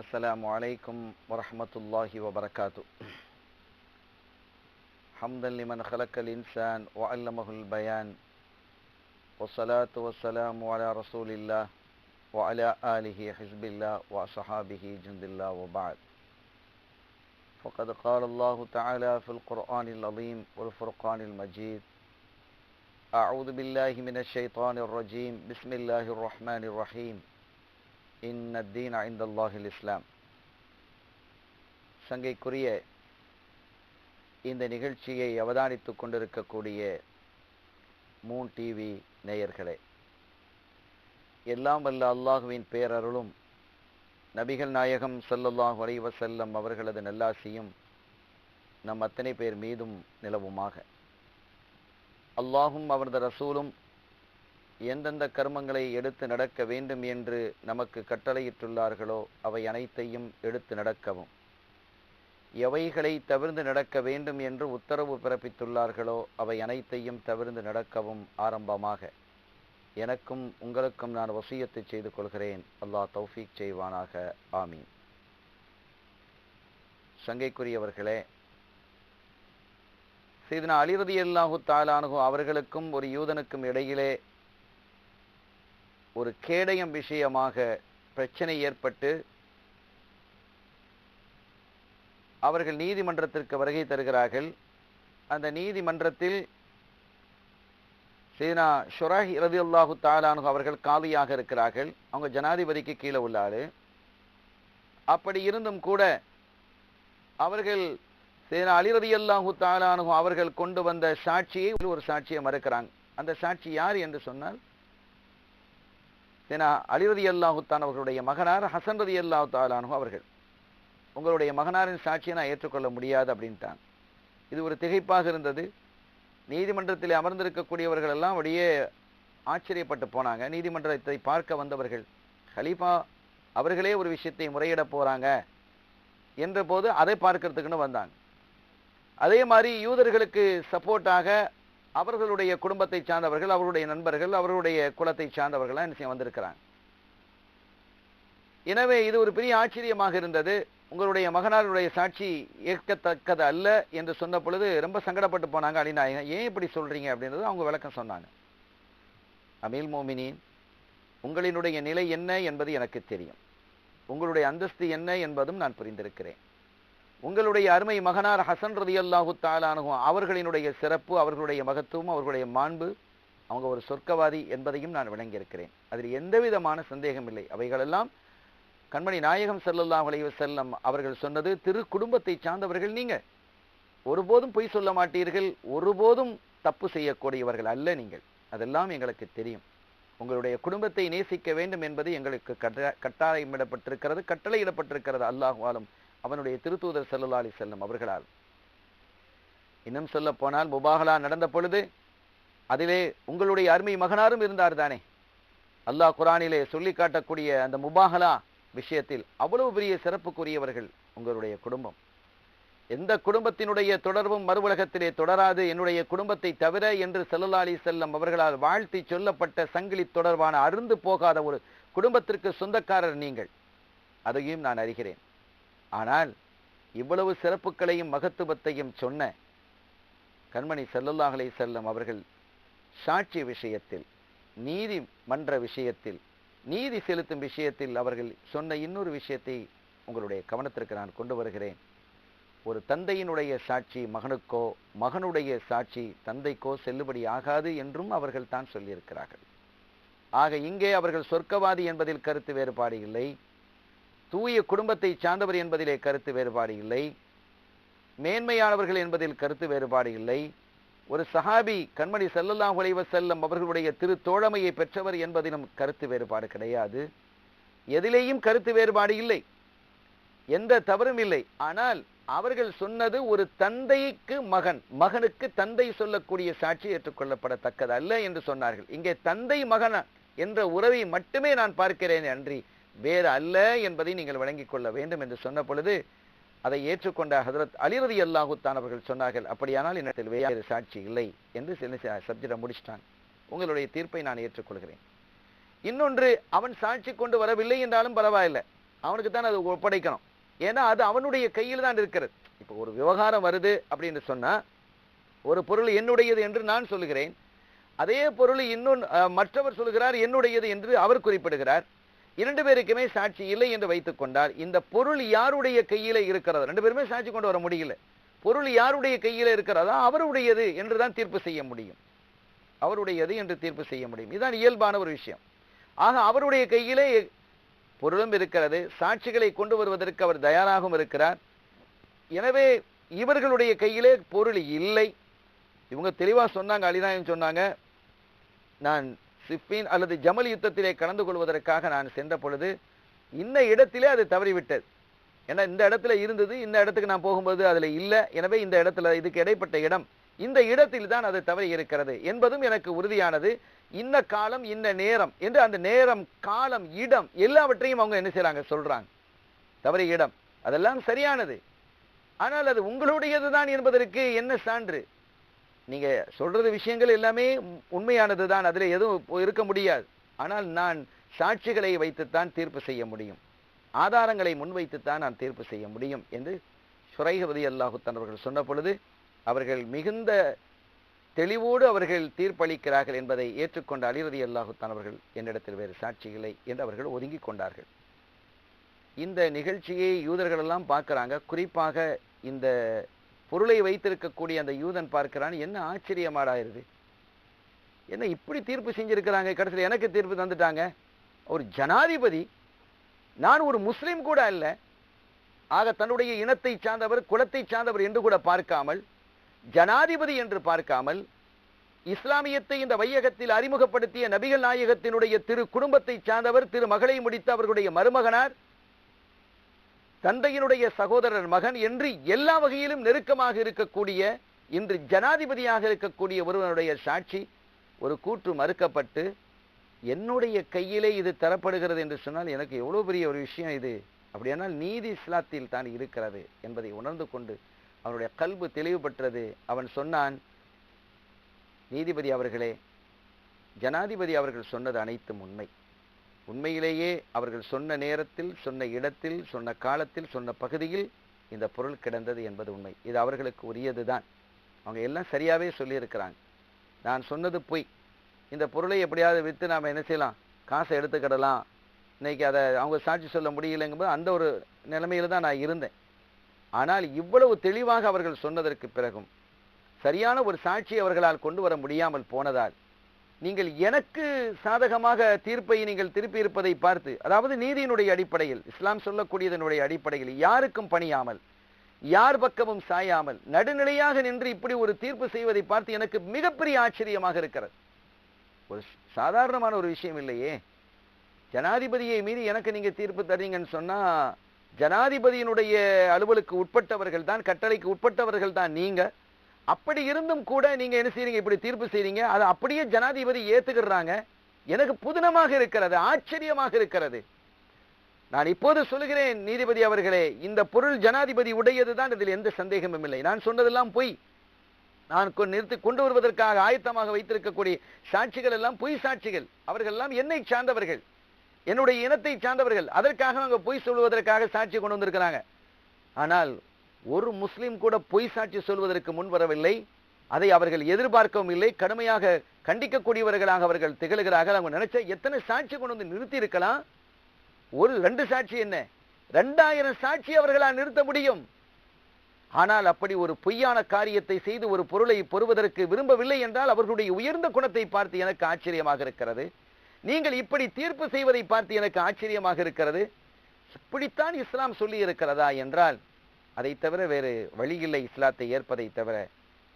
السلام عليكم ورحمة الله وبركاته حمدا لمن خلق الإنسان وعلمه البيان والصلاة والسلام على رسول الله وعلى آله حزب الله وأصحابه جند الله وبعد فقد قال الله تعالى في القرآن العظيم والفرقان المجيد أعوذ بالله من الشيطان الرجيم بسم الله الرحمن الرحيم இன்னத்தீன் ஐந்தல்லாஹில் இஸ்லாம். சங்கைக்குரிய இந்த நிகழ்ச்சியை அவதானித்துக் கொண்டிருக்கக்கூடிய மூன் டிவி நேயர்களே எல்லாம் வல்ல அல்லாஹுவின் பேரருளும் நபிகள் நாயகம் சல்லல்லாஹ் வரைவசல்லம் அவர்களது நல்லாசியும் நம் அத்தனை பேர் மீதும் நிலவுமாக. அல்லாஹும் அவரது ரசூலும் எந்தெந்த கர்மங்களை எடுத்து நடக்க வேண்டும் என்று நமக்கு கட்டளையிட்டுள்ளார்களோ அவை அனைத்தையும் எடுத்து நடக்கவும். எவைகளை தவிர்ந்து நடக்க வேண்டும் என்று உத்தரவு பிறப்பித்துள்ளார்களோ அவை அனைத்தையும் தவிர்ந்து நடக்கவும் ஆரம்பமாக. எனக்கும் உங்களுக்கும் நான் வசியத்தை செய்து கொள்கிறேன். அல்லாஹ் தௌஃபீக் செய்வானாக. ஆமீன். சங்கைக்குரியவர்களே சீதனா அலிரதி அல்லாஹு தாலானு அவர்களுக்கும் ஒரு யூதனுக்கும் இடையிலே ஒரு கேடயம் விஷயமாக பிரச்சனை ஏற்பட்டு அவர்கள் நீதிமன்றத்திற்கு வருகை தருகிறார்கள். அந்த நீதிமன்றத்தில் சீனா ஷுராஹ் ரதி அல்லாஹு தாலானு அவர்கள் காலியாக இருக்கிறார்கள். அவங்க ஜனாதிபதிக்கு கீழே உள்ளாரு. அப்படி இருந்தும் கூட அவர்கள் சீனா அலிரதி அல்லாஹு தாலானு அவர்கள் கொண்டு வந்த சாட்சியை ஒரு சாட்சியை மறுக்கிறாங்க. அந்த சாட்சி யார் என்று சொன்னால் சேனா அலி ரதி அல்லாஹுத்தான் அவர்களுடைய மகனார் ஹசன் ரதி அல்லாஹு தாலானு அவர்கள். உங்களுடைய மகனாரின் சாட்சியை நான் ஏற்றுக்கொள்ள முடியாது அப்படின்ட்டான். இது ஒரு திகைப்பாக இருந்தது. நீதிமன்றத்தில் அமர்ந்திருக்கக்கூடியவர்கள் எல்லாம் அப்படியே ஆச்சரியப்பட்டு போனாங்க. நீதிமன்றத்தை பார்க்க வந்தவர்கள் ஹலீஃபா அவர்களே ஒரு விஷயத்தை முறையிட போகிறாங்க என்ற போது அதை பார்க்கறதுக்குன்னு வந்தாங்க. அதே மாதிரி யூதர்களுக்கு சப்போர்ட்டாக அவர்களுடைய குடும்பத்தை சார்ந்தவர்கள் அவருடைய நண்பர்கள் அவருடைய குலத்தை சார்ந்தவர்களாக என்ன செய்ய வந்திருக்கிறாங்க. எனவே இது ஒரு பெரிய ஆச்சரியமாக இருந்தது. உங்களுடைய மகனாருடைய சாட்சி ஏற்கத்தக்கது அல்ல என்று சொன்ன பொழுது ரொம்ப சங்கடப்பட்டு போனாங்க. அலிநாயகன் ஏன் இப்படி சொல்கிறீங்க அப்படின்றது அவங்க விளக்கம் சொன்னாங்க. அமீல் மோமினின் உங்களினுடைய நிலை என்ன என்பது எனக்கு தெரியும். உங்களுடைய அந்தஸ்து என்ன என்பதும் நான் புரிந்திருக்கிறேன். உங்களுடைய அருமை மகனார் ஹசன் ரதி அல்லாஹு தாலானுகும் அவர்களினுடைய சிறப்பு அவர்களுடைய மகத்துவம் அவர்களுடைய மாண்பு அவங்க ஒரு சொர்க்கவாதி என்பதையும் நான் விளங்கியிருக்கிறேன். அதில் எந்த விதமான சந்தேகம் இல்லை. அவைகளெல்லாம் கண்மணி நாயகம் செல்லல்லாம் அலைஹி செல்லம் அவர்கள் சொன்னது திரு குடும்பத்தை சார்ந்தவர்கள் நீங்கள் ஒருபோதும் பொய் சொல்ல மாட்டீர்கள் ஒருபோதும் தப்பு செய்யக்கூடியவர்கள் அல்ல நீங்கள். அதெல்லாம் எங்களுக்கு தெரியும். உங்களுடைய குடும்பத்தை நேசிக்க வேண்டும் என்பது எங்களுக்கு கட்ட கட்டாயமிடப்பட்டிருக்கிறது கட்டளையிடப்பட்டிருக்கிறது. அல்லாஹ்வாலும் அவனுடைய திருத்தூதர் ஸல்லல்லாஹு செல்லும் வஸல்லம் அவர்களால். இன்னும் சொல்ல போனால் முபாகலா நடந்த பொழுது அதிலே உங்களுடைய அருமை மகனாரும் இருந்தார் தானே. அல்லாஹ் குரானிலே சொல்லி காட்டக்கூடிய அந்த முபாகலா விஷயத்தில் அவ்வளவு பெரிய சிறப்புக்குரியவர்கள் உங்களுடைய குடும்பம். எந்த குடும்பத்தினுடைய தொடர்பும் மறுவுலகத்திலே தொடராது. என்னுடைய குடும்பத்தை தவிர என்று செல்லலாளி செல்லம் அவர்களால் வாழ்த்தி சொல்லப்பட்ட சங்கிலி தொடர்பான அருந்து போகாத ஒரு குடும்பத்திற்கு சொந்தக்காரர் நீங்கள். அதையும் நான் அறிகிறேன். ஆனால் இவ்வளவு சிறப்புகளையும் மகத்துவத்தையும் சொன்ன கண்மணி செல்லல்லாஹ் செல்லும் செல்லம் அவர்கள் சாட்சி விஷயத்தில் நீதி மன்ற விஷயத்தில் நீதி செலுத்தும் விஷயத்தில் அவர்கள் சொன்ன இன்னொரு விஷயத்தை உங்களுடைய கவனத்திற்கு நான் கொண்டு வருகிறேன். ஒரு தந்தையினுடைய சாட்சி மகனுக்கோ மகனுடைய சாட்சி தந்தைக்கோ செல்லுபடி ஆகாது என்றும் அவர்கள் தான் சொல்லியிருக்கிறார்கள். ஆக இங்கே அவர்கள் சொர்க்கவாதி என்பதில் கருத்து வேறுபாடு இல்லை. தூய குடும்பத்தை சார்ந்தவர் என்பதிலே கருத்து வேறுபாடு இல்லை. மேன்மையானவர்கள் என்பதில் கருத்து வேறுபாடு இல்லை. ஒரு சஹாபி கண்மணி செல்லலாம் உழைவ செல்லம் அவர்களுடைய திரு தோழமையை பெற்றவர் என்பதிலும் கருத்து வேறுபாடு கிடையாது. எதிலேயும் கருத்து வேறுபாடு இல்லை. எந்த தவறும் இல்லை. ஆனால் அவர்கள் சொன்னது ஒரு தந்தைக்கு மகன் மகனுக்கு தந்தை சொல்லக்கூடிய சாட்சி ஏற்றுக்கொள்ளப்படத்தக்கது அல்ல என்று சொன்னார்கள். இங்கே தந்தை மகன் என்ற உறவை மட்டுமே நான் பார்க்கிறேன் அன்றி வேறு அல்ல என்பதை நீங்கள் வழங்கிக் கொள்ள வேண்டும் என்று சொன்ன பொழுது அதை ஏற்றுக்கொண்ட ஹதரத் அலிரதி அல்லாஹுத்தான் அவர்கள் சொன்னார்கள் அப்படியானால் என்னிடத்தில் வேறு சாட்சி இல்லை என்று சில சப்ஜெக்டை முடிச்சிட்டான். உங்களுடைய தீர்ப்பை நான் ஏற்றுக்கொள்கிறேன். இன்னொன்று அவன் சாட்சி கொண்டு வரவில்லை என்றாலும் பரவாயில்லை அவனுக்கு தான் அது ஒப்படைக்கணும். ஏன்னா அது அவனுடைய கையில் தான் இருக்கிறது. இப்போ ஒரு விவகாரம் வருது அப்படின்னு சொன்னால் ஒரு பொருள் என்னுடையது என்று நான் சொல்லுகிறேன் அதே பொருள் இன்னொன்று மற்றவர் சொல்கிறார் என்னுடையது என்று அவர் குறிப்பிடுகிறார். இரண்டு பேருக்குமே சாட்சி இல்லை என்று வைத்துக் கொண்டால் இந்த பொருள் யாருடைய கையில இருக்கிறது? ரெண்டு பேருமே சாட்சி கொண்டு வர முடியல. பொருள் யாருடைய கையில இருக்கிறதா? அவருடையது என்று தான் தீர்ப்பு செய்ய முடியும். அவருடையது என்று தீர்ப்பு செய்ய முடியும். இதுதான் இயல்பான ஒரு விஷயம். ஆக அவருடைய கையிலே பொருளும் இருக்கிறது சாட்சிகளை கொண்டு வருவதற்கு அவர் தயாராகவும் இருக்கிறார். எனவே இவர்களுடைய கையிலே பொருள் இல்லை. இவங்க தெளிவாக சொன்னாங்க அலிநாயகம் சொன்னாங்க. நான் சிப்பின் அல்லது ஜமல் யுத்தத்திலே கலந்து கொள்வதற்காக நான் சென்ற பொழுது இந்த இடத்திலே அது தவறிவிட்டது. ஏன்னா இந்த இடத்துல இருந்தது இந்த இடத்துக்கு நான் போகும்போது அதில் இல்லை. எனவே இந்த இடத்துல இதுக்கு இடைப்பட்ட இடம். இந்த இடத்தில் தான் அது தவறி இருக்கிறது என்பதும் எனக்கு உறுதியானது. இந்த காலம் இந்த நேரம் என்று அந்த நேரம் காலம் இடம் எல்லாவற்றையும் அவங்க என்ன செய்கிறாங்க சொல்கிறாங்க தவறிய இடம். அதெல்லாம் சரியானது. ஆனால் அது உங்களுடையது தான் என்பதற்கு என்ன சான்று? நீங்கள் சொல்கிறது விஷயங்கள் எல்லாமே உண்மையானது தான் அதில் எதுவும் இருக்க முடியாது. ஆனால் நான் சாட்சிகளை வைத்துத்தான் தீர்ப்பு செய்ய முடியும். ஆதாரங்களை முன்வைத்துத்தான் நான் தீர்ப்பு செய்ய முடியும் என்று சுரைகவதி அல்லாஹுத்தன் அவர்கள் சொன்ன பொழுது அவர்கள் மிகுந்த தெளிவோடு அவர்கள் தீர்ப்பளிக்கிறார்கள் என்பதை ஏற்றுக்கொண்ட அலிரதி அல்லாஹுத்தான் அவர்கள் என்னிடத்தில் வேறு சாட்சிகளை என்று அவர்கள் ஒதுங்கிக் கொண்டார்கள். இந்த நிகழ்ச்சியை யூதர்கள் எல்லாம் குறிப்பாக இந்த பொருளை வைத்திருக்கக்கூடிய அந்த யூதன் பார்க்கிறான் என்ன ஆச்சரியமாடாயிருது? என்ன இப்படி தீர்ப்பு செஞ்சிருக்கிறாங்க கடைசியில்? எனக்கு தீர்ப்பு தந்துட்டாங்க. ஒரு ஜனாதிபதி நான் ஒரு முஸ்லீம் கூட அல்ல ஆக தன்னுடைய இனத்தை சார்ந்தவர் குலத்தை சார்ந்தவர் என்று கூட பார்க்காமல் ஜனாதிபதி என்று பார்க்காமல் இஸ்லாமியத்தை இந்த வையகத்தில் அறிமுகப்படுத்திய நபிகள் நாயகத்தினுடைய திரு குடும்பத்தை சார்ந்தவர் திரு மகளை முடித்த அவர்களுடைய மருமகனார் தந்தையினுடைய சகோதரர் மகன் என்று எல்லா வகையிலும் நெருக்கமாக இருக்கக்கூடிய இன்று ஜனாதிபதியாக இருக்கக்கூடிய ஒருவனுடைய சாட்சி ஒரு கூற்று மறுக்கப்பட்டு என்னுடைய கையிலே இது தரப்படுகிறது என்று சொன்னால் எனக்கு எவ்வளோ பெரிய ஒரு விஷயம் இது. அப்படியானால் நீதி இஸ்லாத்தில் தான் இருக்கிறது என்பதை உணர்ந்து கொண்டு அவனுடைய கல்பு தெளிவு பெற்றது அவன் சொன்னான் நீதிபதி அவர்களே ஜனாதிபதி அவர்கள் சொன்னது அனைத்தும் உண்மை. உண்மையிலேயே அவர்கள் சொன்ன நேரத்தில் சொன்ன இடத்தில் சொன்ன காலத்தில் சொன்ன பகுதியில் இந்த பொருள் கிடந்தது என்பது உண்மை. இது அவர்களுக்கு உரியது தான் அவங்க எல்லாம் சரியாகவே சொல்லியிருக்கிறாங்க. நான் சொன்னது பொய். இந்த பொருளை எப்படியாவது விற்று நாம் என்ன செய்யலாம்? காசை எடுத்துக்கிடலாம் இன்னைக்கு அதை அவங்க சாட்சி சொல்ல முடியலைங்கும்போது அந்த ஒரு நிலைமையில் தான் நான் இருந்தேன். ஆனால் இவ்வளவு தெளிவாக அவர்கள் சொன்னதற்கு பிறகும் சரியான ஒரு சாட்சி அவர்களால் கொண்டு வர முடியாமல் போனதால் நீங்கள் எனக்கு சாதகமாக தீர்ப்பை நீங்கள் திருப்பி இருப்பதை பார்த்து அதாவது நீதியினுடைய அடிப்படையில் இஸ்லாம் சொல்லக்கூடியதனுடைய அடிப்படையில் யாருக்கும் பணியாமல் யார் பக்கமும் சாயாமல் நடுநிலையாக நின்று இப்படி ஒரு தீர்ப்பு செய்வதை பார்த்து எனக்கு மிகப்பெரிய ஆச்சரியமாக இருக்கிறது. ஒரு சாதாரணமான ஒரு விஷயம் இல்லையே. ஜனாதிபதியை மீறி எனக்கு நீங்க தீர்ப்பு தரீங்கன்னு சொன்னா ஜனாதிபதியினுடைய அலுவலுக்கு உட்பட்டவர்கள் தான் கட்டளைக்கு உட்பட்டவர்கள் தான் நீங்கள் அப்படி இருந்தும் கூட நீங்க என்ன செய்றீங்க? இப்படி தீர்ப்பு செய்றீங்க. அதை அப்படியே ஜனாதிபதி ஏத்துக்கிறாங்க. எனக்கு புதினமாக இருக்கிறது ஆச்சரியமாக இருக்கிறது. நான் இப்போது சொல்லுகிறேன் நீதிபதி அவர்களே இந்த பொருள் ஜனாதிபதி உடையது தான் இதில் எந்த சந்தேகமும் இல்லை. நான் சொன்னதெல்லாம் பொய். நான் நிறுத்தி கொண்டு வருவதற்காக ஆயத்தமாக வைத்திருக்கக்கூடிய சாட்சிகள் எல்லாம் பொய் சாட்சிகள். அவர்கள் எல்லாம் என்னை சார்ந்தவர்கள். என்னுடைய இனத்தை சார்ந்தவர்கள். அதற்காக அவங்க பொய் சொல்வதற்காக சாட்சி கொண்டு வந்திருக்கிறாங்க. ஆனால் ஒரு முஸ்லீம் கூட பொய் சாட்சி சொல்வதற்கு முன் வரவில்லை. அதை அவர்கள் எதிர்பார்க்கவும் இல்லை. கடுமையாக கண்டிக்கக்கூடியவர்களாக அவர்கள் திகழ்கிறார்கள். அவங்க நினைச்ச எத்தனை சாட்சி கொண்டு வந்து நிறுத்தி இருக்கலாம்? ஒரு ரெண்டு சாட்சி என்ன? ரெண்டாயிரம் சாட்சி அவர்களால் நிறுத்த முடியும். ஆனால் அப்படி ஒரு பொய்யான காரியத்தை செய்து ஒரு பொருளை பொறுவதற்கு விரும்பவில்லை என்றால் அவர்களுடைய உயர்ந்த குணத்தை பார்த்து எனக்கு ஆச்சரியமாக இருக்கிறது. நீங்கள் இப்படி தீர்ப்பு செய்வதை பார்த்து எனக்கு ஆச்சரியமாக இருக்கிறது. இப்படித்தான் இஸ்லாம் சொல்லி இருக்கிறதா என்றால் அதை தவிர வேறு வழியில்லை இஸ்லாத்தை ஏற்பதை தவிர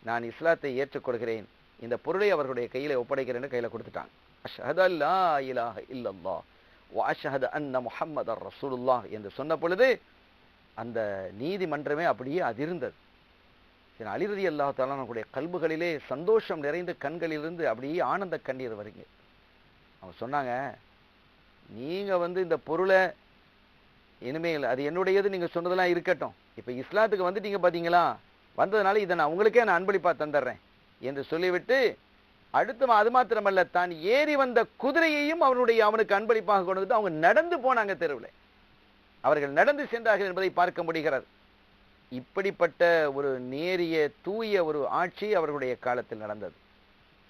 நான் இஸ்லாத்தை ஏற்றுக்கொள்கிறேன். இந்த பொருளை அவர்களுடைய கையில் ஒப்படைக்கிறேன்னு கையில் கொடுத்துட்டாங்க. அஷ்ஹது அல்லா இலாஹ இல்லல்லாஹ் வ அஷ்ஹது முஹம்மது முஹம்மதர் ரசூலுல்லாஹ் என்று சொன்ன பொழுது அந்த நீதிமன்றமே அப்படியே அதிர்ந்தது. சரி, அலிரதி அல்லா தாலானுடைய கல்புகளிலே சந்தோஷம் நிறைந்த கண்களிலிருந்து அப்படியே ஆனந்த கண்ணீர் வருங்க. அவங்க சொன்னாங்க நீங்கள் வந்து இந்த பொருளை இனிமேல் அது என்னுடையது நீங்கள் சொன்னதெல்லாம் இருக்கட்டும். இப்போ இஸ்லாத்துக்கு வந்துட்டீங்க பார்த்தீங்களா வந்ததுனால இதை நான் உங்களுக்கே நான் அன்பளிப்பா தந்துடுறேன் என்று சொல்லிவிட்டு அடுத்து அது மாத்திரமல்ல தான் ஏறி வந்த குதிரையையும் அவனுடைய அவனுக்கு அன்பளிப்பாக கொண்டு வந்து அவங்க நடந்து போனாங்க தெருவில். அவர்கள் நடந்து சென்றார்கள் என்பதை பார்க்க முடிகிறது. இப்படிப்பட்ட ஒரு நேரிய தூய ஒரு ஆட்சி அவர்களுடைய காலத்தில் நடந்தது.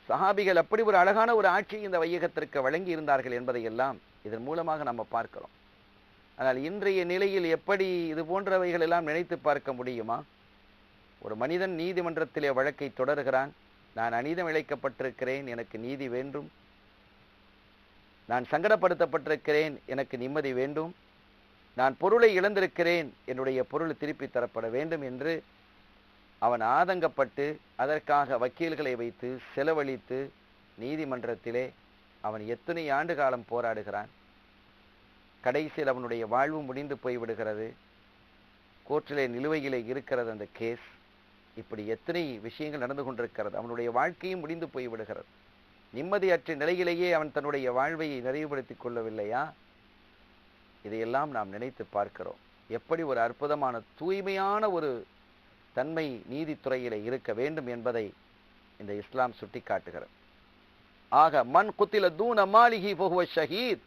சஹாபிகள் அப்படி ஒரு அழகான ஒரு ஆட்சி இந்த வையகத்திற்கு வழங்கி இருந்தார்கள் என்பதை எல்லாம் இதன் மூலமாக நம்ம பார்க்கிறோம். ஆனால் இன்றைய நிலையில் எப்படி இது போன்றவைகள் எல்லாம் நினைத்து பார்க்க முடியுமா? ஒரு மனிதன் நீதிமன்றத்திலே வழக்கை தொடர்கிறான். நான் அநீதம் இழைக்கப்பட்டிருக்கிறேன் எனக்கு நீதி வேண்டும். நான் சங்கடப்படுத்தப்பட்டிருக்கிறேன் எனக்கு நிம்மதி வேண்டும். நான் பொருளை இழந்திருக்கிறேன் என்னுடைய பொருள் திருப்பி தரப்பட வேண்டும் என்று அவன் ஆதங்கப்பட்டு அதற்காக வக்கீல்களை வைத்து செலவழித்து நீதிமன்றத்திலே அவன் எத்தனை ஆண்டு காலம் போராடுகிறான்? கடைசியில் அவனுடைய வாழ்வு முடிந்து போய்விடுகிறது. கோர்ட்டிலே நிலுவையிலே இருக்கிறது அந்த கேஸ். இப்படி எத்தனை விஷயங்கள் நடந்து கொண்டிருக்கிறது. அவனுடைய வாழ்க்கையும் முடிந்து போய்விடுகிறது. நிம்மதியற்ற நிலையிலேயே அவன் தன்னுடைய வாழ்வையை நிறைவுபடுத்தி கொள்ளவில்லையா? இதையெல்லாம் நாம் நினைத்து பார்க்கிறோம். எப்படி ஒரு அற்புதமான தூய்மையான ஒரு தன்மை நீதித்துறையில் இருக்க வேண்டும் என்பதை இந்த இஸ்லாம் சுட்டிக்காட்டுகிறது. ஆக மண் குத்தில தூண மாளிகி போகுவ ஷஹீத்.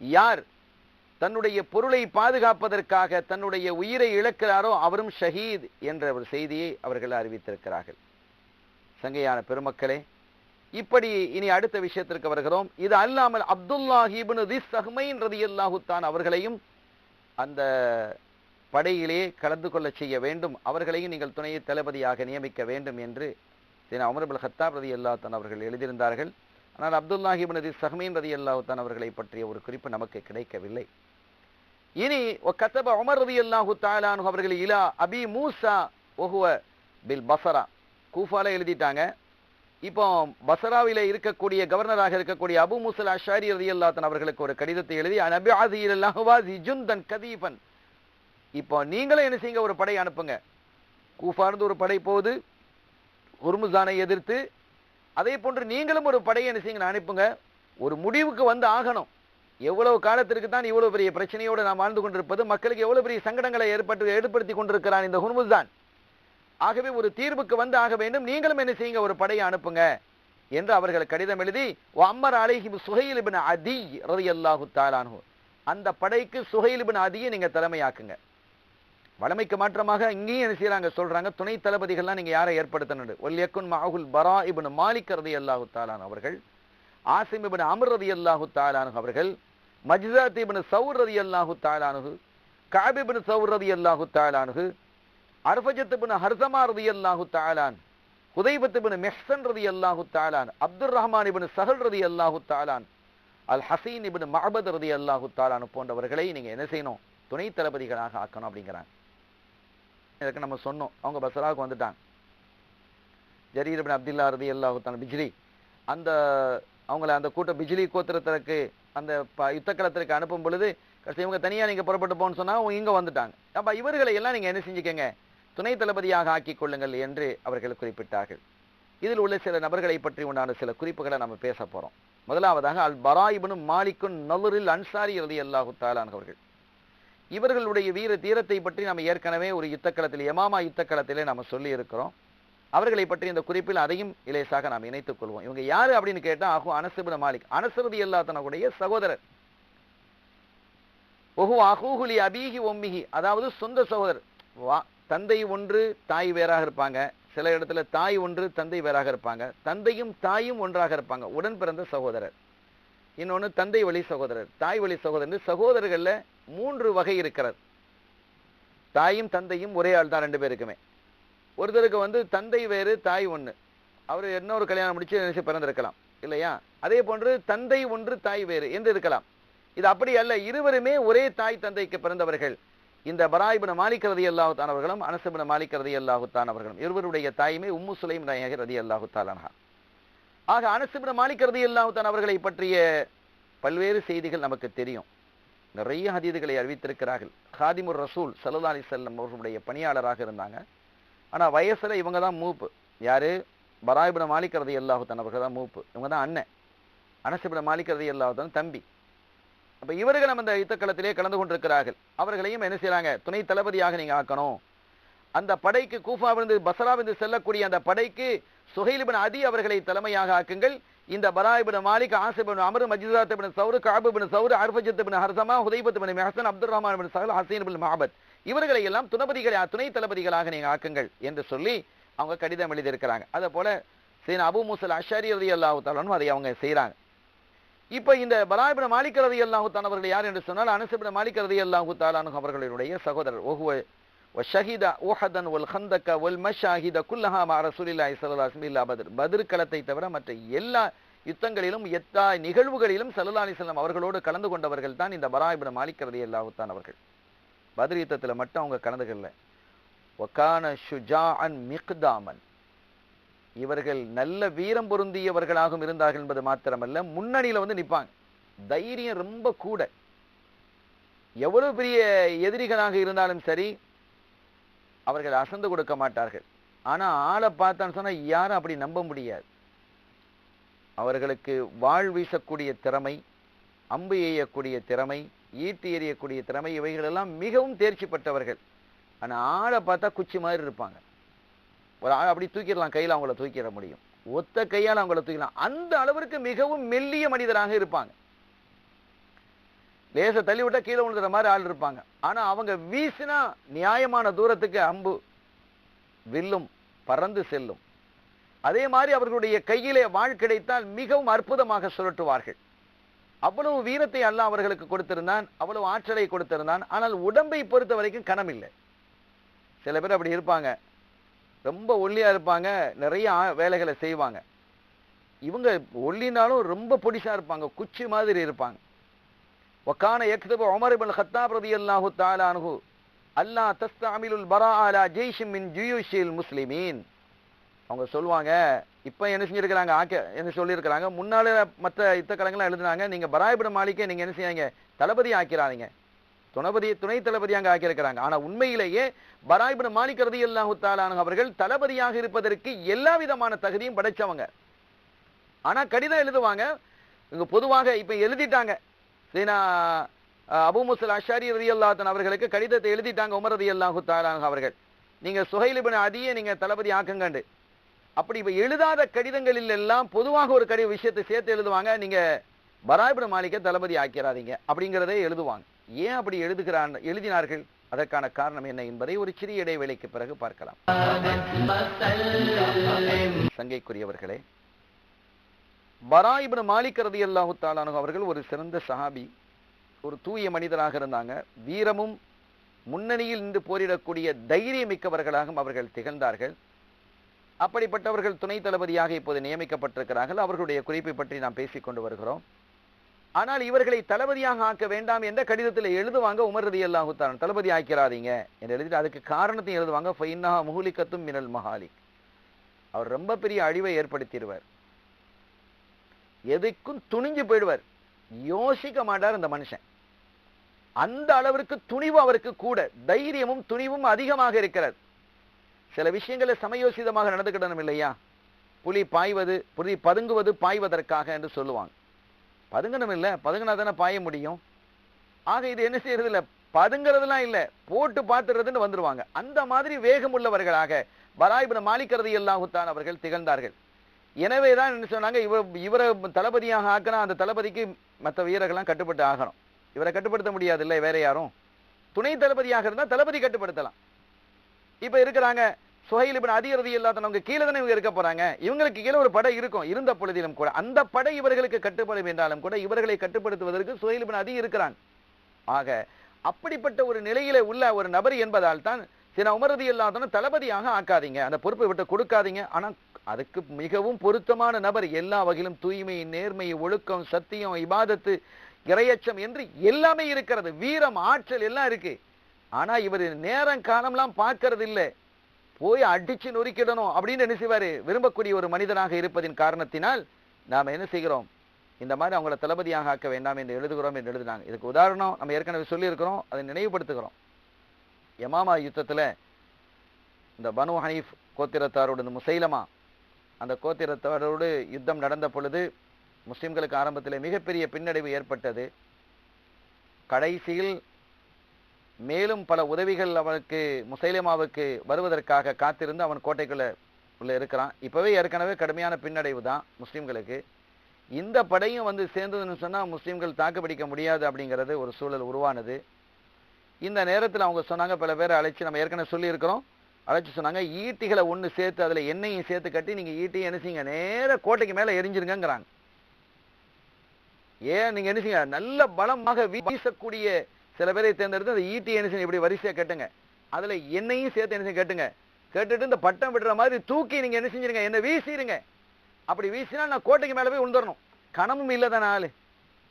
யார் தன்னுடைய பொருளை பாதுகாப்பதற்காக தன்னுடைய உயிரை இழக்கிறாரோ அவரும் ஷஹீத் என்ற ஒரு செய்தியை அவர்கள் அறிவித்திருக்கிறார்கள். சங்கையான பெருமக்களே இப்படி இனி அடுத்த விஷயத்திற்கு வருகிறோம். இது அல்லாமல் அப்துல்லாஹிபின் திஸ் சஹ்மைன் ரதி அல்லாஹுத்தான் அவர்களையும் அந்த படையிலே கலந்து கொள்ள செய்ய வேண்டும். அவர்களையும் நீங்கள் துணை தளபதியாக நியமிக்க வேண்டும் என்று சீனா அமர்புல் ஹத்தாப் ரதி அல்லாஹான் அவர்கள் எழுதியிருந்தார்கள். ஆனால் அப்துல்லாஹிபின் திஸ் சஹ்மீன் ரதி அல்லாஹுத்தான் அவர்களை பற்றிய ஒரு குறிப்பு நமக்கு கிடைக்கவில்லை. இனி கத்தப உமர் ரதி அல்லாஹு தாலானு அவர்கள் இலா அபி மூசா ஒஹுவ பில் பசரா கூஃபால எழுதிட்டாங்க. இப்போ பசராவில இருக்கக்கூடிய கவர்னராக இருக்கக்கூடிய அபு முசல் அஷாரி ரதி அல்லாத்தன் அவர்களுக்கு ஒரு கடிதத்தை எழுதி நபி ஆதியில் அல்லாஹுவாசி ஜுந்தன் கதீபன் இப்போ நீங்களும் என்ன செய்யுங்க? ஒரு படை அனுப்புங்க. கூஃபார்ந்து ஒரு படை போகுது. உருமுசானை எதிர்த்து அதே போன்று நீங்களும் ஒரு படையை என்ன செய்யுங்க? அனுப்புங்க. ஒரு முடிவுக்கு வந்து ஆகணும். எவ்வளவு காலத்திற்கு தான் இவ்வளவு பெரிய பிரச்சனையோடு நாம் வாழ்ந்து கொண்டிருப்பது? மக்களுக்கு எவ்வளவு பெரிய சங்கடங்களை ஏற்பட்டு ஏற்படுத்தி கொண்டிருக்கிறான் இந்த ஹுர்முசான் ஆகவே ஒரு தீர்வுக்கு வந்து ஆக வேண்டும். நீங்களும் என்ன செய்யுங்க? ஒரு படையை அனுப்புங்க என்று அவர்கள் கடிதம் எழுதி அம்மர் அலைஹி சுஹைல் பின் அதி ரலியல்லாஹு தாலானு அந்த படைக்கு சுஹைல் பின் அதியை நீங்கள் தலைமையாக்குங்க. வளமைக்கு மாற்றமாக இங்கேயும் என்ன செய்யறாங்க சொல்றாங்க துணை தளபதிகள்லாம் நீங்க யாரை ஏற்படுத்தணும் ஒல்யக்குன் மாகுல் பரா இபின் மாலிக் ரதி அல்லாஹு தாலான் அவர்கள் ஆசிம் இபின் அமர் ரதி அல்லாஹு தாலானு அவர்கள் மஜ்சாத் இபின் சவுர் ரதி அல்லாஹு தாலானுகு காபிபின் சவுர் ரதி அல்லாஹு தாலானுகு அர்ஃபஜத் இபின் ஹர்சமா ரதி அல்லாஹு தாலான் ஹுதைபத் இபின் மெஹ்சன் ரதி அல்லாஹு தாலான் அப்துல் ரஹ்மான் இபின் சஹல் ரதி அல்லாஹு தாலான் அல் ஹசீன் இபின் மஹபத் ரதி அல்லாஹு தாலான் போன்றவர்களை நீங்க என்ன செய்யணும்? துணை தளபதிகளாக ஆக்கணும் அப்படிங்கிறாங்க. இதற்கு நம்ம சொன்னோம். அவங்க பசராவுக்கு வந்துட்டாங்க. ஜரீர் இபின் அப்துல்லா ரதி அல்லாஹு தான் பிஜ்லி அந்த அவங்கள அந்த கூட்டம் பிஜ்லி கோத்திரத்திற்கு அந்த ப- யுத்தக்களத்திற்கு அனுப்பும் பொழுது கடைசி இவங்க தனியா நீங்க புறப்பட்டு போன்னு சொன்னால் அவங்க இங்க வந்துட்டாங்க. அப்போ இவர்களை எல்லாம் நீங்க என்ன செஞ்சுக்கங்க? துணை தளபதியாக ஆக்கிக் கொள்ளுங்கள் என்று அவர்கள் குறிப்பிட்டார்கள். இதில் உள்ள சில நபர்களை பற்றி உண்டான சில குறிப்புகளை நம்ம பேச போறோம். முதலாவதாக அல் பராயிபனும் மாலிக்கும் நலுரில் அன்சாரி ரதி அல்லாஹு தாலானவர்கள் இவர்களுடைய வீர தீரத்தை பற்றி நம்ம ஏற்கனவே ஒரு யுத்தக்களத்தில் யமாமா யுத்தக்களத்திலே நம்ம சொல்லி இருக்கிறோம் அவர்களை பற்றி இந்த குறிப்பில் அதையும் இலேசாக நாம் இணைத்துக் கொள்வோம். இவங்க யாரு அப்படின்னு கேட்டா ஆகும் அனசுபின் மாலிக். அனசுபதி அல்லாத்தனுடைய சகோதரர். ஒஹு அகூகுலி அபீகி ஒம்மிகி அதாவது சொந்த சகோதரர். வா தந்தை ஒன்று தாய் வேறாக இருப்பாங்க. சில இடத்துல தாய் ஒன்று தந்தை வேறாக இருப்பாங்க. தந்தையும் தாயும் ஒன்றாக இருப்பாங்க. உடன் பிறந்த சகோதரர். இன்னொன்று தந்தை வழி சகோதரர். தாய் வழி சகோதரர் சகோதரர்கள்ல மூன்று வகை இருக்கிறார். தாயும் தந்தையும் ஒரே ஆள் தான் ரெண்டு பேருக்குமே. ஒருத்தருக்கு வந்து தந்தை வேறு தாய் ஒன்று அவர் என்ன ஒரு கல்யாணம் முடிச்சு நினைச்சு பிறந்திருக்கலாம். இல்லையா? அதே போன்று தந்தை ஒன்று தாய் வேறு என்று இருக்கலாம். இது அப்படி அல்ல இருவருமே ஒரே தாய் தந்தைக்கு பிறந்தவர்கள். இந்த பராய்பின மாலிக் ரதி அல்லாஹு அவர்களும் அனசுபின் மாலிக் ரதி அவர்களும் இருவருடைய தாயுமே உம்மு சுலைம் நாயகர் ரதி அல்லாஹு ஆக அனசுபின் மாலிக் ரதி அல்லாஹு அவர்களை பற்றிய பல்வேறு செய்திகள் நமக்கு தெரியும். நிறைய ஹதீதுகளை அறிவித்திருக்கிறார்கள். ஹாதிமுர் ரசூல் சல்லா அலி செல்லம் அவர்களுடைய பணியாளராக இருந்தாங்க. ஆனால் வயசில் இவங்க தான் மூப்பு. யார்? பராயிபின மாலிக்கிறது எல்லாத்தன் அவர்கள் தான் மூப்பு. இவங்க தான் அண்ணன். அனசுபின மாலிக்கிறது எல்லாத்தன் தம்பி. அப்போ இவர்கள் நம்ம இந்த யுத்தக்களத்திலே கலந்து கொண்டிருக்கிறார்கள். அவர்களையும் என்ன செய்கிறாங்க துணை தளபதியாக நீங்கள் ஆக்கணும். அந்த படைக்கு கூஃபாவிலிருந்து பசராவிலிருந்து செல்லக்கூடிய அந்த படைக்கு சுஹைலிபின் அதி அவர்களை தலைமையாக ஆக்குங்கள். இந்த பராயிபின் மாலிக் ஆசிபின் அமர் மஜிதாத் பின் சவுரு காபு பின் சௌரு அர்பஜத் பின் ஹர்சமா ஹுதைபத் பின் மெஹசன் அப்துல் ரஹ்மான் பின் சஹல் ஹசீன் பின் மஹபத். இவர்களை எல்லாம் துணபதிகளை துணை தளபதிகளாக நீங்கள் ஆக்குங்கள் என்று சொல்லி அவங்க கடிதம் எழுதியிருக்கிறாங்க. அதே போல் சீன அபு முசல் அஷாரி ரதி அல்லாஹுத்தாலும் அதை அவங்க செய்கிறாங்க இப்போ இந்த பலாபின மாலிக் ரதி அல்லாஹுத்தான் அவர்கள் யார் என்று சொன்னால் அனுசபிர மாலிக் ரதி அல்லாஹுத்தாலானு அவர்களுடைய சகோதரர். ஒஹுவ ஷஹிதா ஓஹதன் ஒல் ஹந்தக்க ஒல் மஷாஹித குல்லஹாமா ரசூலில்லா இசல்லா பதர் பதிர் தவிர மற்ற எல்லா யுத்தங்களிலும் எத்தா நிகழ்வுகளிலும் சல்லா செல்லம் அவர்களோடு கலந்து கொண்டவர்கள் தான் இந்த பராபிர மாலிக் ரதி அல்லாஹுத்தான் அவர்கள். பதில் யுத்தத்தில் மட்டும் அவங்க கலந்துக்கல. ஒக்கான ஷுஜா அன் மிக்தாமன் இவர்கள் நல்ல வீரம் பொருந்தியவர்களாகவும் இருந்தார்கள் என்பது மாத்திரமல்ல முன்னணியில வந்து நிற்பாங்க தைரியம் ரொம்ப கூட. எவ்வளவு பெரிய எதிரிகளாக இருந்தாலும் சரி அவர்கள் அசந்து கொடுக்க மாட்டார்கள். ஆனா ஆளை பார்த்தான்னு சொன்னா யாரும் அப்படி நம்ப முடியாது. அவர்களுக்கு வாழ் வீசக்கூடிய திறமை அம்பு எய்யக்கூடிய திறமை ஈர்த்தி எறியக்கூடிய திறமை இவைகளெல்லாம் மிகவும் தேர்ச்சி பெற்றவர்கள். ஆனால் ஆளை பார்த்தா குச்சி மாதிரி இருப்பாங்க. ஒரு ஆள் அப்படி தூக்கிடலாம் கையில அவங்கள தூக்கிட முடியும். ஒத்த கையால் அவங்கள தூக்கிடலாம். அந்த அளவிற்கு மிகவும் மெல்லிய மனிதராக இருப்பாங்க. லேசை தள்ளி விட்டா கீழே விழுந்துற மாதிரி ஆள் இருப்பாங்க. ஆனா அவங்க வீசினா நியாயமான தூரத்துக்கு அம்பு வில்லும் பறந்து செல்லும். அதே மாதிரி அவர்களுடைய கையிலே வாழ் கிடைத்தால் மிகவும் அற்புதமாக சுழட்டுவார்கள் அவ்வளவு வீரத்தை அல்ல அவர்களுக்கு கொடுத்திருந்தான் அவ்வளவு ஆற்றலை கொடுத்திருந்தான். ஆனால் உடம்பை பொறுத்த வரைக்கும் கணம் இல்லை. சில பேர் அப்படி இருப்பாங்க. ரொம்ப ஒல்லியாக இருப்பாங்க நிறைய வேலைகளை செய்வாங்க. இவங்க ஒல்லினாலும் ரொம்ப பொடிசாக இருப்பாங்க குச்சி மாதிரி இருப்பாங்க. ஒக்கான எக்ஸபு ஒமர் இபுல் ஹத்தாப் ரதி அல்லாஹு தாலானு அல்லா தஸ்தாமிலுல் பரா அலா ஜெய்ஷிம் மின் ஜியூஷில் முஸ்லிமீன். அவங்க சொல்லுவாங்க இப்போ என்ன செஞ்சிருக்கிறாங்க? ஆக்க என்ன சொல்லியிருக்கிறாங்க முன்னால் மற்ற யுத்த கலங்கள்லாம் எழுதுனாங்க நீங்க பராயபுரம் மாளிகை நீங்க என்ன செய்யாங்க தளபதி ஆக்கிறாதீங்க. துணபதி துணை தளபதி அங்கே ஆக்கியிருக்கிறாங்க. ஆனா உண்மையிலேயே பராயபுரம் மாலிக் ரதி அல்லாஹு தாலானு அவர்கள் தளபதியாக இருப்பதற்கு எல்லா விதமான தகுதியும் படைச்சவங்க. ஆனா கடிதம் எழுதுவாங்க. இங்க பொதுவாக இப்ப எழுதிட்டாங்க. சீனா அபு முசல் அஷாரி ரதி அல்லாத்தன் அவர்களுக்கு கடிதத்தை எழுதிட்டாங்க உமர் ரதி அல்லாஹு தாலானு அவர்கள். நீங்க சுஹைலிபின் அடியே நீங்க தளபதி ஆக்குங்கண்டு. அப்படி இப்ப எழுதாத கடிதங்களில் எல்லாம் பொதுவாக ஒரு கடி விஷயத்தை சேர்த்து எழுதுவாங்க. நீங்க பராய்பின் மாளிகை தளபதி ஆக்கிறாதீங்க அப்படிங்கிறதே எழுதுவாங்க. ஏன் அப்படி எழுதுகிறான் எழுதினார்கள்? அதற்கான காரணம் என்ன என்பதை ஒரு சிறிய இடைவேளைக்கு பிறகு பார்க்கலாம். சங்கைக்குரியவர்களே பராயிபின் மாலிக் ரதி அல்லாஹு தாலானு அவர்கள் ஒரு சிறந்த சஹாபி ஒரு தூய மனிதராக இருந்தாங்க. வீரமும் முன்னணியில் நின்று போரிடக்கூடிய தைரியமிக்கவர்களாகவும் அவர்கள் திகழ்ந்தார்கள். அப்படிப்பட்டவர்கள் துணை தளபதியாக இப்போது நியமிக்கப்பட்டிருக்கிறார்கள். அவர்களுடைய குறிப்பை பற்றி நாம் பேசிக் கொண்டு வருகிறோம். ஆனால் இவர்களை தளபதியாக ஆக்க வேண்டாம் என்ற கடிதத்தில் எழுதுவாங்க உமர் ரதி அல்லாஹுத்தான் தளபதி ஆக்கிறாதீங்க என்று எழுதிட்டு அதுக்கு காரணத்தையும் எழுதுவாங்க. ஃபைன்னஹா முகுலிக்கத்தும் மினல் மஹாலிக். அவர் ரொம்ப பெரிய அழிவை ஏற்படுத்திடுவார். எதுக்கும் துணிஞ்சு போயிடுவார். யோசிக்க மாட்டார் அந்த மனுஷன். அந்த அளவிற்கு துணிவு அவருக்கு கூட தைரியமும் துணிவும் அதிகமாக இருக்கிறது. சில விஷயங்களை சமயோசிதமாக நடந்துக்கிடணும் இல்லையா? புலி பாய்வது புலி பதுங்குவது பாய்வதற்காக என்று சொல்லுவாங்க. பதுங்கணும் இல்லை பதுங்கினா தானே பாய முடியும். ஆக இது என்ன செய்யறது இல்லை பதுங்கிறதுலாம் இல்லை போட்டு பார்த்துறதுன்னு வந்துருவாங்க. அந்த மாதிரி வேகம் உள்ளவர்களாக பராய்பின் மாலிகரதி எல்லாகுத்தான் அவர்கள் திகழ்ந்தார்கள். எனவே தான் என்ன சொன்னாங்க இவ இவரை தளபதியாக ஆக்கினா அந்த தளபதிக்கு மற்ற வீரர்கள்லாம் கட்டுப்பட்டு ஆகணும். இவரை கட்டுப்படுத்த முடியாது இல்லை வேற யாரும். துணை தளபதியாக இருந்தால் தளபதி கட்டுப்படுத்தலாம். இப்போ இருக்கிறாங்க சுஹைல் இப்னு அதி ரதி இல்லாதவங்க கீழே தானே இவங்க இருக்க போறாங்க. இவங்களுக்கு கீழே ஒரு படை இருக்கும் இருந்த பொழுதிலும் கூட. அந்த படை இவர்களுக்கு கட்டுப்படும் என்றாலும் கூட இவர்களை கட்டுப்படுத்துவதற்கு சுஹைல் இப்னு அதி இருக்கிறான். ஆக அப்படிப்பட்ட ஒரு நிலையில உள்ள ஒரு நபர் என்பதால் தான் சில உமரதி இல்லாதவன தளபதியாக ஆக்காதீங்க. அந்த பொறுப்பை விட்டு கொடுக்காதீங்க. ஆனால் அதுக்கு மிகவும் பொருத்தமான நபர் எல்லா வகையிலும் தூய்மை நேர்மை ஒழுக்கம் சத்தியம் இபாதத்து இரையச்சம் என்று எல்லாமே இருக்கிறது. வீரம் ஆற்றல் எல்லாம் இருக்கு. ஆனா இவர் நேரம் காலம்லாம் பார்க்கறது இல்லை போய் அடிச்சு நொறுக்கிடணும் அப்படின்னு என்ன செய்வாரு? விரும்பக்கூடிய ஒரு மனிதனாக இருப்பதின் காரணத்தினால் நாம் என்ன செய்கிறோம்? இந்த மாதிரி அவங்கள தளபதியாக ஆக்க வேண்டாம் என்று எழுதுகிறோம் என்று எழுதினாங்க. இதுக்கு உதாரணம் நம்ம ஏற்கனவே சொல்லியிருக்கிறோம் அதை நினைவுபடுத்துகிறோம். யமாமா யுத்தத்தில் இந்த பனு ஹனீஃப் கோத்திரத்தாரோடு இந்த முசைலமா அந்த கோத்திரத்தாரோடு யுத்தம் நடந்த பொழுது முஸ்லீம்களுக்கு ஆரம்பத்தில் மிகப்பெரிய பின்னடைவு ஏற்பட்டது. கடைசியில் மேலும் பல உதவிகள் அவனுக்கு முசைலிமாவுக்கு வருவதற்காக காத்திருந்து அவன் கோட்டைக்குள்ளே உள்ள இருக்கிறான். இப்போவே ஏற்கனவே கடுமையான பின்னடைவு தான் முஸ்லீம்களுக்கு. இந்த படையும் வந்து சேர்ந்ததுன்னு சொன்னால் முஸ்லீம்கள் தாக்குப்பிடிக்க முடியாது அப்படிங்கிறது ஒரு சூழல் உருவானது. இந்த நேரத்தில் அவங்க சொன்னாங்க பல பேரை அழைச்சி நம்ம ஏற்கனவே சொல்லியிருக்கிறோம். அழைச்சி சொன்னாங்க ஈட்டிகளை ஒன்று சேர்த்து அதில் எண்ணெயும் சேர்த்து கட்டி நீங்கள் ஈட்டியும் என்ன செய்யுங்க நேராக கோட்டைக்கு மேலே எரிஞ்சிருங்கிறாங்க ஏன் நீங்கள் என்ன செய்யுங்க நல்ல பலமாக வீசக்கூடிய சில பேரை தேர்ந்தெடுத்து அந்த ஈட்டி என்ன இப்படி வரிசையாக கட்டுங்க. அதில் என்னையும் சேர்த்து என்ன கேட்டுங்க. கேட்டுட்டு இந்த பட்டம் விடுற மாதிரி தூக்கி நீங்கள் என்ன செஞ்சிருங்க என்ன வீசிடுங்க அப்படி வீசினா நான் கோட்டைக்கு மேலே போய் விழுந்துடணும் கணமும் இல்லை தானே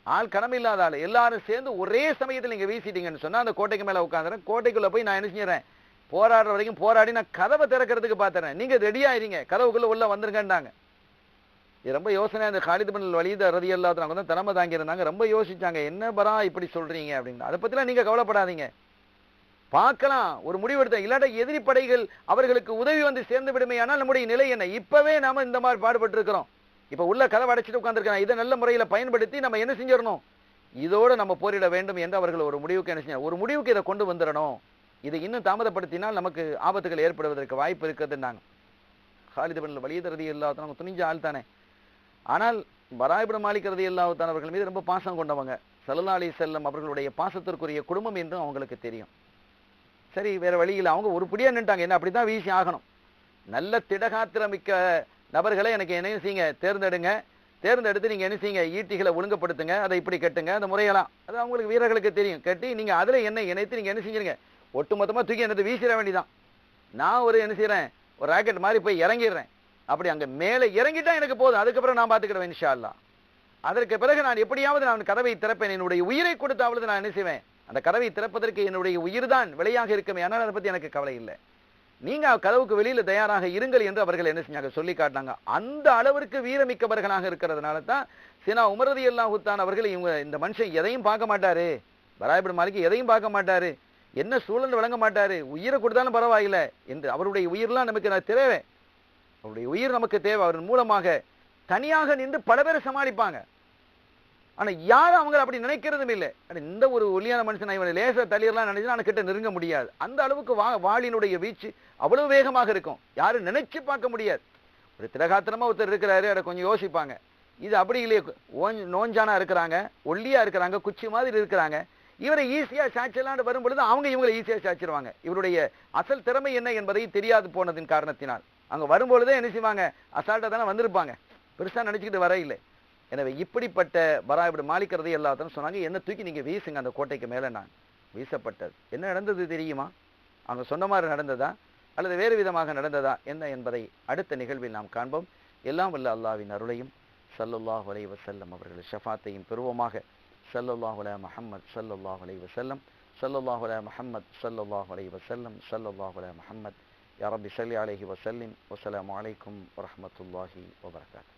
ஆள் கணம் இல்லாத ஆள். எல்லாரும் சேர்ந்து ஒரே சமயத்தில் நீங்கள் வீசிட்டீங்கன்னு சொன்னால் அந்த கோட்டைக்கு மேலே உட்காந்துறேன். கோட்டைக்குள்ளே போய் நான் என்ன செஞ்சுறேன் போராடுற வரைக்கும் போராடி நான் கதவை திறக்கிறதுக்கு பார்த்துறேன் நீங்கள் ரெடியாகிறீங்க கதவுக்குள்ளே கதவுக்குள்ள வந்துருங்கன்றாங்க இது ரொம்ப யோசனை அந்த காலிது பண்ணல் வலிது ரதி இல்லாதவங்க தான் திறமை தாங்கியிருந்தாங்க. ரொம்ப யோசிச்சாங்க என்ன பரா இப்படி சொல்றீங்க? அப்படின்னு. அதை பத்திலாம் நீங்க கவலைப்படாதீங்க. பார்க்கலாம் ஒரு முடிவு எடுத்த இல்லாட்ட எதிரி படைகள் அவர்களுக்கு உதவி வந்து சேர்ந்து விடுமையானால் நம்முடைய நிலை என்ன? இப்பவே நாம இந்த மாதிரி பாடுபட்டு இருக்கிறோம் இப்ப உள்ள கதவை அடைச்சிட்டு உட்காந்துருக்காங்க இதை நல்ல முறையில பயன்படுத்தி நம்ம என்ன செஞ்சிடணும்? இதோட நம்ம போரிட வேண்டும் என்று அவர்கள் ஒரு முடிவுக்கு என்ன செய்ய ஒரு முடிவுக்கு இதை கொண்டு வந்துடணும். இதை இன்னும் தாமதப்படுத்தினால் நமக்கு ஆபத்துகள் ஏற்படுவதற்கு வாய்ப்பு இருக்குதுன்னாங்க. ஹாலிது பண்ணல வலியதரதி இல்லாதவங்க துணிஞ்ச ஆள் தானே. ஆனால் பராய்பிட மாலிகரதி இல்லாதவன் அவர்கள் மீது ரொம்ப பாசம் கொண்டவங்க. சல்லா அலி செல்லம் அவர்களுடைய பாசத்திற்குரிய குடும்பம் என்றும் அவங்களுக்கு தெரியும். சரி வேறு வழியில் அவங்க ஒரு புடியாக நின்ட்டாங்க. என்ன அப்படிதான் வீசி ஆகணும். நல்ல திடகாத்திரமிக்க நபர்களை எனக்கு என்ன செய்யுங்க? தேர்ந்தெடுங்க. தேர்ந்தெடுத்து நீங்கள் என்ன செய்யுங்க? ஈட்டிகளை ஒழுங்குபடுத்துங்க. அதை இப்படி கட்டுங்க. அந்த முறையெல்லாம். அது அவங்களுக்கு வீரர்களுக்கு தெரியும். கட்டி நீங்கள் அதில் என்ன இணைத்து நீங்கள் என்ன செய்கிறீங்க ஒட்டு மொத்தமாக தூக்கி என்னது வீசிட வேண்டிதான் நான் ஒரு என்ன செய்கிறேன் ஒரு ராக்கெட் மாதிரி போய் இறங்கிடுறேன். அப்படி அங்கே மேலே இறங்கிட்டா எனக்கு போதும். அதுக்கப்புறம் நான் பார்த்துக்கிடுவேன் இன்ஷா அதற்கு பிறகு நான் எப்படியாவது நான் கதவை திறப்பேன். என்னுடைய உயிரை கொடுத்தாவது நான் என்ன செய்வேன்? அந்த கதவை திறப்பதற்கு என்னுடைய உயிர் தான் விலையாக இருக்குமே. ஆனால் அதை பற்றி எனக்கு கவலை இல்லை. நீங்கள் கதவுக்கு வெளியில் தயாராக இருங்கள் என்று அவர்கள் என்ன செஞ்சாங்க? சொல்லி காட்டினாங்க. அந்த அளவிற்கு வீரமிக்கவர்களாக இருக்கிறதுனால தான் சினா உமரதி அல்லாஹுத்தான் அவர்கள் இவங்க இந்த மனுஷன் எதையும் பார்க்க மாட்டாரு. பராய்படு மாலிக்கு எதையும் பார்க்க மாட்டாரு. என்ன சூழல் வழங்க மாட்டாரு. உயிரை கொடுத்தாலும் பரவாயில்லை. என்று அவருடைய உயிர்லாம் நமக்கு நான் தேவை அவருடைய உயிர் நமக்கு தேவை. அவரின் மூலமாக தனியாக நின்று பல பேரை சமாளிப்பாங்க. ஆனால் யாரும் அவங்க அப்படி நினைக்கிறதும் இல்லை. ஆனால் இந்த ஒரு ஒல்லியான மனுஷன் இவனை லேச தளியெல்லாம் நினைச்சு நான் கிட்ட நெருங்க முடியாது. அந்த அளவுக்கு வா வாளினுடைய வீச்சு அவ்வளவு வேகமாக இருக்கும். யாரும் நினைச்சு பார்க்க முடியாது. ஒரு திரகாத்திரமாக ஒருத்தர் இருக்கிறாரு அதை கொஞ்சம் யோசிப்பாங்க. இது அப்படி இல்லையே. ஓஞ்ச் நோஞ்சானா இருக்கிறாங்க ஒல்லியா இருக்கிறாங்க குச்சி மாதிரி இருக்கிறாங்க. இவரை ஈஸியாக சாய்ச்சலான்னு வரும் பொழுது அவங்க இவங்களை ஈஸியாக சாய்ச்சிருவாங்க இவருடைய அசல் திறமை என்ன என்பதை தெரியாது போனதின் காரணத்தினால். அங்கே வரும்பொழுதே என்ன செய்வாங்க? அசால்ட்டாக தானே வந்திருப்பாங்க. பெருசாக நினச்சிக்கிட்டு வர இல்லை எனவே இப்படிப்பட்ட பராய்படு மாலிக்கிறதை எல்லாத்தையும் சொன்னாங்க. என்ன தூக்கி நீங்கள் வீசுங்க அந்த கோட்டைக்கு மேலே நான். வீசப்பட்டது. என்ன நடந்தது தெரியுமா? அவங்க சொன்ன மாதிரி நடந்ததா? அல்லது வேறு விதமாக நடந்ததா? என்ன என்பதை அடுத்த நிகழ்வில் நாம் காண்போம். எல்லாம் வல்ல அல்லாவின் அருளையும் சல்லுல்லாஹ் அலைஹி வசல்லம் அவர்கள் ஷஃபாத்தையும் பெறுவோமாக. சல்லுல்லாஹ் அலைஹி முஹம்மத் சல்லுல்லாஹ் அலைஹி வசல்லம் சல்லுல்லாஹ் அலைஹி முஹம்மத் சல்லுல்லாஹ் அலைஹி வசல்லம் சல்லுல்லாஹ் அலைஹி முஹம்மத். يا رب صل عليه وسلم. والسلام عليكم ورحمة الله وبركاته.